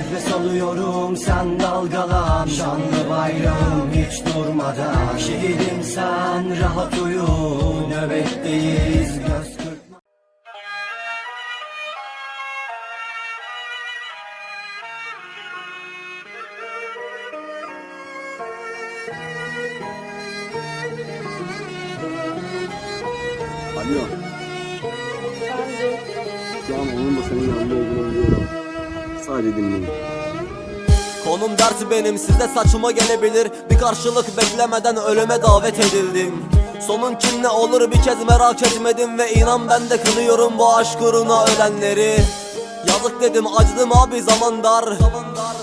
nefes alıyorum sen dalgalan Şanlı bayrağım hiç durmadan Şehidim sen rahat uyu Nöbetteyiz göz kırpma Alo. Şu an onun da senin yanında olduğunu biliyorum. Sadece dinleyin. Konum dersi benim size saçma gelebilir. Bir karşılık beklemeden ölüme davet edildim. Sonun kim ne olur bir kez merak etmedim Ve inan ben de kınıyorum bu aşk uğruna ölenleri. Yazık dedim acıdım abi zaman dar.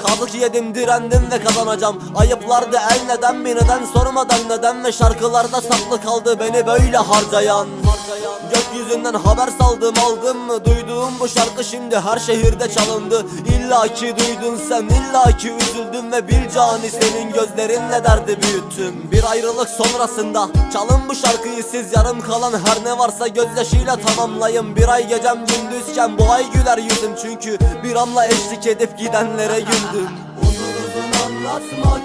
Kazık yedim direndim ve kazanacağım. Ayıplardı el neden bir neden sormadan neden Ve şarkılarda saklı kaldı beni böyle harcayan Gökyüzünden haber saldım aldım mı? Duyduğum bu şarkı şimdi her şehirde çalındı. İlla ki duydun sen illa ki üzüldüm Ve bir cani senin gözlerinle derdi büyüttüm. Bir ayrılık sonrasında çalın bu şarkıyı siz Yarım kalan her ne varsa gözyaşıyla tamamlayın. Bir ay gecem gündüzken bu ay güler yüzüm Çünkü bir anla eşlik edip gidenlere güldüm. Uzun anlatmak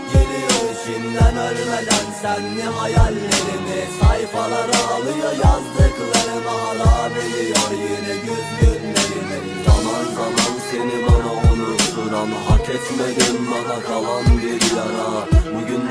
içimden ölmeden Senli hayallerimi sayfalara alıyor yazdıklarım Harap ediyor yine güz günlerimi Zaman zaman seni bana unutturan Hak etmedim bana kalan bir yara. Bugün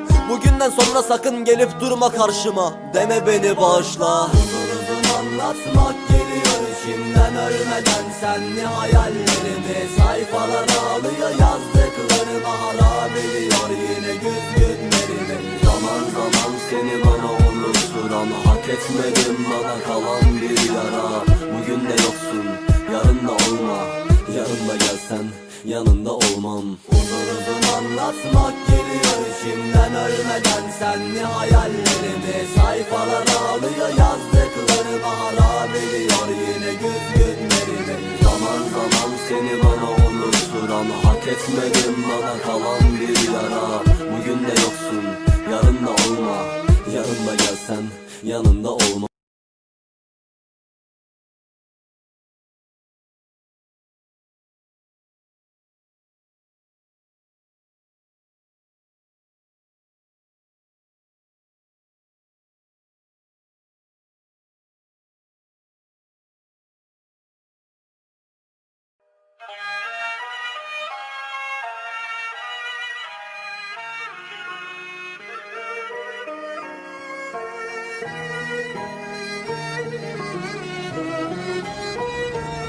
Bugünden sonra sakın gelip durma karşıma. Deme beni bağışla. Uzun anlatmak geliyor içimden. Ölmeden Senli hayallerimi sayfalara alıyor. Yazdıklarım Harap ediyor yine güz günlerimi. Zaman zaman seni bana unutturan Hak etmedim. Bana kalan bir yara. Bugün de yoksun yarın da olma. Yarın da gelsen yanında olmam. Uzun uzun anlatmak geliyor içimden ölmeden Senli hayallerimi sayfalara alıyor yazdıklarım Harap ediyor yine güz günlerimi. Zaman zaman seni bana unutturan Hak etmedim bana kalan bir yara. Bugün de yoksun yarın da olma. Yarın da gelsen yanında olmam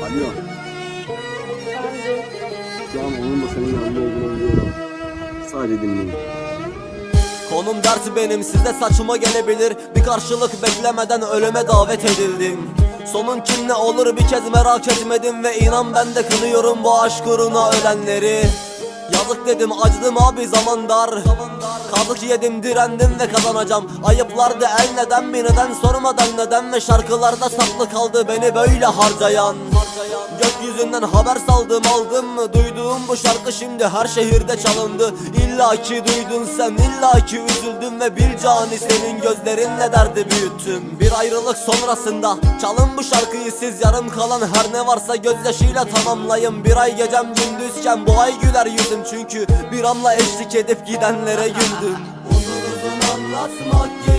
Alo. Şu onun da senin yanında olduğunu biliyorum. Sadece dinleyin. Konum dersi benim size saçma gelebilir Bir karşılık beklemeden ölüme davet edildim Sonun kim ne olur bir kez merak etmedim Ve inan ben de kınıyorum bu aşk uğruna ölenleri. Yazık dedim acıdım abi zaman dar. Kazık yedim direndim ve kazanacağım. Ayıplardı el neden bir neden sormadan neden Ve şarkılarda saklı kaldı beni böyle harcayan Gökyüzünden haber saldım aldım mı? Duyduğum bu şarkı şimdi her şehirde çalındı. İlla ki duydun sen illa ki üzüldüm Ve bir cani senin gözlerinle derdi büyüttüm. Bir ayrılık sonrasında çalın bu şarkıyı siz Yarım kalan her ne varsa gözyaşıyla tamamlayın. Bir ay gecem gündüzken bu ay güler yüzüm. Çünkü bir anla eşlik edip gidenlere güldüm. Uzun uzun anlatmak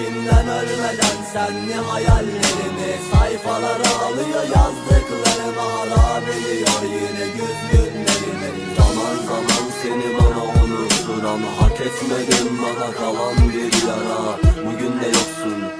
içimden ölmeden Senli hayallerimi sayfalara alıyor yazdıklarım Harap ediyor yine güz günlerimi Zaman zaman seni bana unutturan Hak etmedim bana kalan bir yara. Bugün de yoksun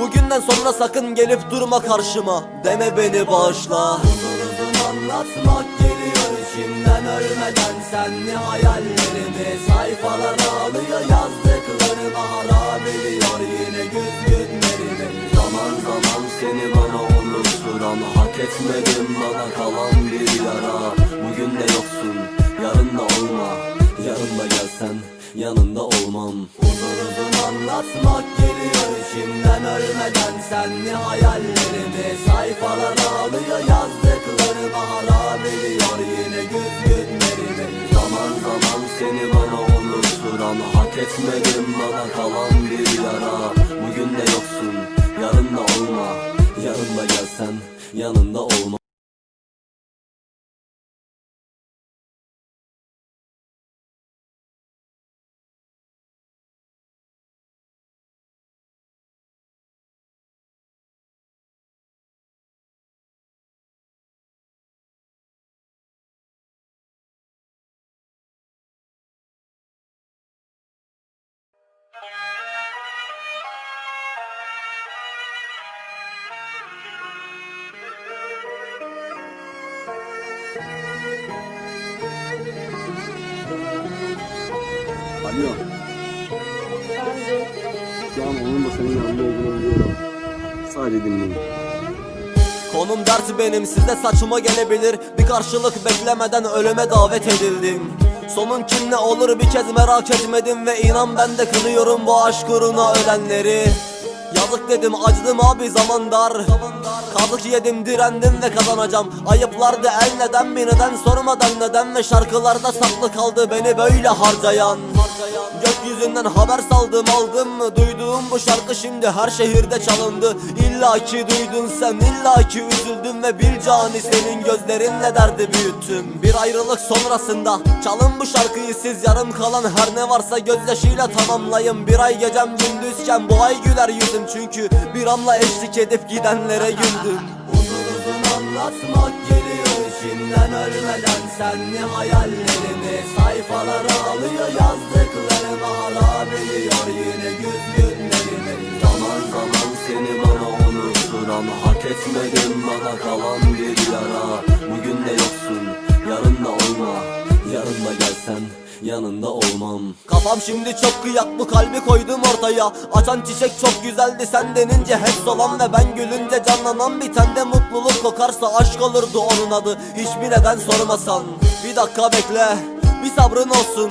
Bugünden sonra sakın gelip durma karşıma. Deme beni bağışla. Uzun anlatmak geliyor içimden. Ölmeden Senli hayallerimi sayfalara alıyor. Yazdıklarıma harap ediyor. Yine güz günlerimi Zaman zaman seni bana unutturan Hak etmedim bana kalan bir yara. Bugün de yoksun yarın da olma. Yarın da gelsen yanında olmam. Uzun anlatmak geliyor içimden ölmeden Senli hayallerimi sayfalara alıyor Yazdıklarıma harap ediyor yine güz günlerimi. Zaman zaman seni bana unutturan Hak etmedim bana kalan bir yara. Bugün de yoksun yarın da olma. Yarın da gelsen yanında olmam Alo. Şu onun da senin yanında olduğunu biliyorum. Sadece dinleyin. Konum dert benim size saçma gelebilir Bir karşılık beklemeden ölüme davet edildim Sonun kim ne olur bir kez merak etmedim Ve inan ben de kınıyorum bu aşk uğruna ölenleri. Yazık dedim acıdım abi zaman dar. Kazık yedim direndim ve kazanacağım. Ayıplardı el neden bir neden sormadan neden Ve şarkılarda saklı kaldı beni böyle harcayan Gökyüzünden haber saldım aldım mı? Duyduğum bu şarkı şimdi her şehirde çalındı. İlla ki duydun sen illa ki üzüldüm Ve bir cani senin gözlerinle derdi büyüttüm. Bir ayrılık sonrasında çalın bu şarkıyı siz Yarım kalan her ne varsa gözyaşıyla tamamlayın. Bir ay gecem gündüzken bu ay güler yüzüm Çünkü bir anla eşlik edip gidenlere güldüm. Uzun anlatmak geliyor içimden ölmeden Senli hayallerimi sayfalara alıyor Yazdıklarıma harap ediyor yine güz günlerimi Zaman zaman seni bana unutturan Hak etmedim bana kalan bir yara Bugün de yoksun yarın da olma Yarın da gelsen yanında olmam Kafam şimdi çok kıyak bu kalbi koydum ortaya. Açan çiçek çok güzeldi sen denince hep solan Ve ben gülünce canlanan bir tende mutluluk kokarsa Aşk olurdu onun adı. Hiçbir neden sormasan Bir dakika bekle bir sabrın olsun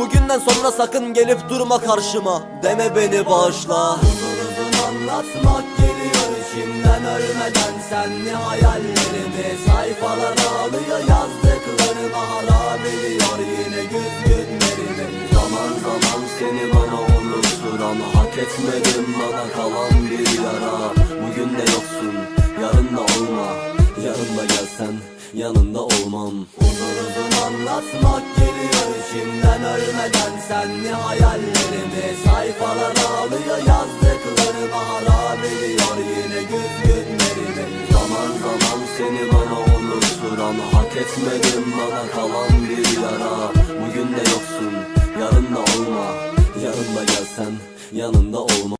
Bugünden sonra sakın gelip durma karşıma. Deme beni bağışla. Uzun anlatmak geliyor içimden. Ölmeden Senli hayallerimi sayfalara alıyor. Yazdıklarıma harap ediyor yine güz günlerimi. Zaman zaman seni bana unutturan Hak etmedim. Bana kalan bir yara. Bugün de yoksun yarın da olma. Yarın da gelsen yanında olmam. Uzun uzun anlatmak geliyor içimden ölmeden. Senli hayallerimi sayfalara alıyor Yazdıklarıma harap ediyor yine güz günlerimi. Zaman zaman seni bana unutturan Hak etmedim bana kalan bir yara. Bugün de yoksun yarın da olma. Yarın da gelsen yanında olmam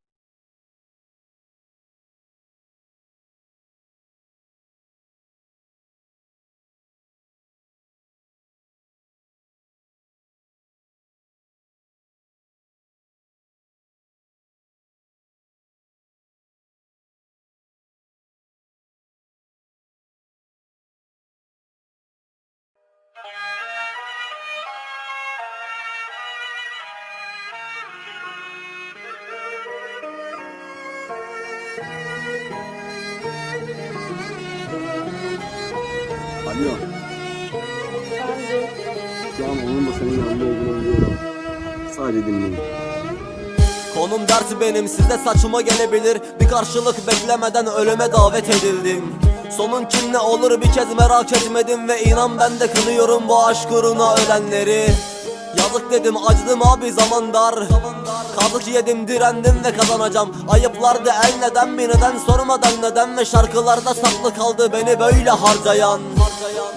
Alo. Şu onun da senin yanında olduğunu biliyorum. Sadece dinleyin. Konum dersi benim size saçıma gelebilir Bir karşılık beklemeden ölüme davet edildim Sonun kim ne olur bir kez merak etmedim Ve inan ben de kınıyorum bu aşk uğruna ölenleri. Yazık dedim acıdım abi zaman dar. Kazık yedim direndim ve kazanacağım. Ayıplardı el neden bir neden sormadan neden Ve şarkılarda saklı kaldı beni böyle harcayan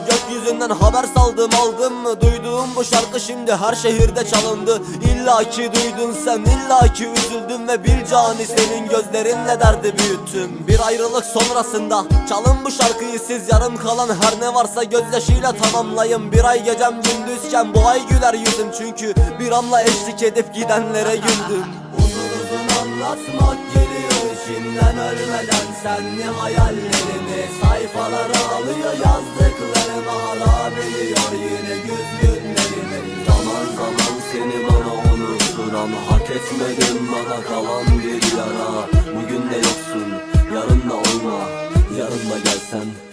Gökyüzünden haber saldım aldım mı? Duyduğum bu şarkı şimdi her şehirde çalındı. İlla ki duydun sen illa ki üzüldüm Ve bir cani senin gözlerinle derdi büyüttüm. Bir ayrılık sonrasında çalın bu şarkıyı siz. Yarım kalan her ne varsa gözyaşıyla tamamlayın. Bir ay gecem gündüzken bu ay güler yüzüm. Çünkü bir anla eşlik edip gidenlere güldüm. Uzun anlatmak içimden ölmeden senli hayallerimi Sayfalara alıyor yazdıklarım harap ediyor yine güz günlerimi. Zaman zaman seni bana unutturan hak etmedim bana kalan bir yara. Bugün de yoksun yarın da olma yarın da gelsen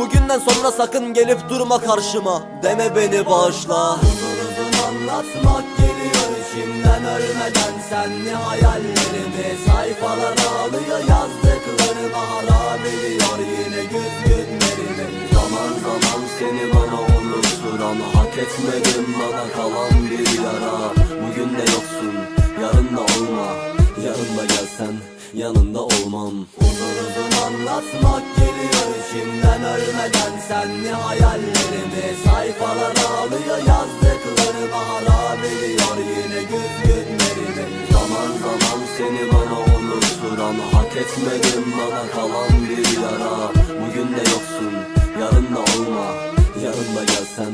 Bugünden sonra sakın gelip durma karşıma. Deme beni bağışla. Uzun anlatmak geliyor içimden. Ölmeden senli hayallerimi Sayfalara alıyor. Yazdıklarımı harap ediyor yine güz günlerimi. Zaman zaman seni bana unutturan hak etmedim. Bana kalan bir yara. Bugün de yoksun yarın da olma. Yarın da gelsen yanında olmam. Uzun uzun anlatmak geliyor içimden ölmeden. Senli hayallerimi Sayfalara alıyor yazdıklarımı harap ediyor yine güz günlerimi. Zaman zaman seni bana unutturan hak etmedim bana kalan bir yara. Bugün de yoksun yarın da olma. Yarın da gelsen